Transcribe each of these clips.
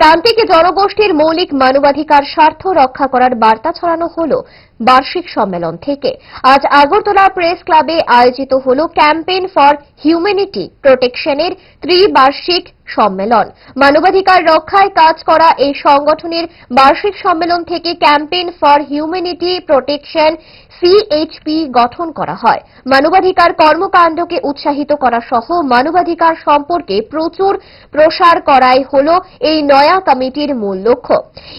প্রান্তিক জনগোষ্ঠীর মৌলিক মানবাধিকার স্বার্থ রক্ষা করার বার্তা ছড়ানো হল বার্ষিক সম্মেলন থেকে। আজ আগরতলা প্রেস ক্লাবে আয়োজিত হল ক্যাম্পেইন ফর হিউম্যানিটি প্রোটেকশনের ত্রিবার্ষিক সম্মেলন। মানবাধিকার রক্ষায় কাজ করা এই সংগঠনের বার্ষিক সম্মেলন থেকে campaign for humanity protection, CHP, গঠন করা হয়। মানবাধিকার কর্মকাণ্ডকে উৎসাহিত করা সহ মানবাধিকার সম্পর্কে প্রচুর প্রসার করাই হল এই নয়া কমিটির মূল লক্ষ্য।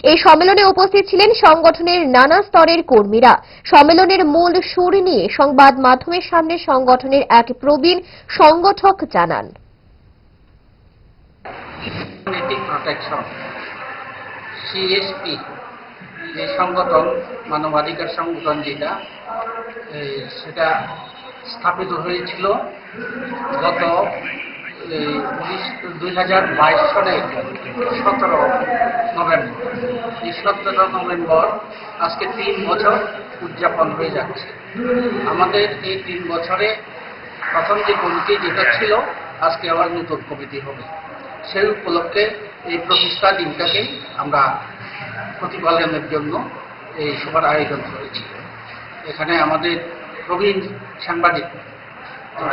এই সম্মেলনে উপস্থিত ছিলেন সংগঠনের নানা স্তরের কর্মীরা। সম্মেলনের মূল সুর নিয়ে সংবাদ মাধ্যমের সামনে সংগঠনের এক প্রবীণ সংগঠক জানান। কমিউনিটি প্রোটেকশন সিএসপি যে সংগঠন, মানবাধিকার সংগঠন যেটা সেটা স্থাপিত হয়েছিল গত দুই হাজার বাইশ সালের সতেরো নভেম্বর। এই সতেরো নভেম্বর আজকে তিন বছর উদযাপন হয়ে যাচ্ছে। আমাদের এই তিন বছরে প্রথম যে কমিটি যেটা ছিল, আজকে আবার নতুন কমিটি হবে। সেই উপলক্ষে এই প্রতিষ্ঠা দিনটাকে আমরা প্রতিপালনের জন্য এই সভার আয়োজন করেছি। এখানে আমাদের প্রবীণ সাংবাদিক,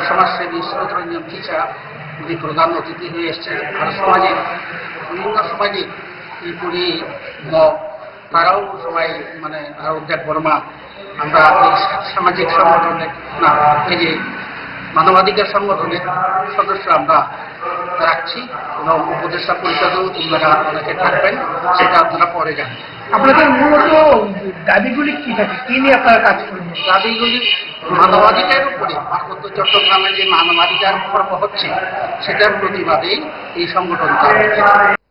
সমাজসেবী সুরঞ্জন টিচা উনি প্রধান অতিথি হয়ে এসছেন, আর সমাজের বিভিন্ন সামাজিক ত্রিপুরী মগ তারাও সবাই মানে আরও বর্মা আমরা সামাজিক সংগঠনের এই যে মানবাধিকার সংগঠনের সদস্য আমরা রাখছি। এবং উপদেষ্টা পরিষদেও তোমরা অনেকে থাকবেন সেটা আপনারা পরে জানবেন আপনাদের মূলত দাবিগুলি কি থাকে? কি নিয়ে আপনারা কাজ করেন? দাবিগুলি মানবাধিকারের উপরে। পার্বত্য চট্টগ্রামে যে মানবাধিকার পর্ব হচ্ছে সেটার প্রতিবাদেই এই সংগঠন কাজ করছে।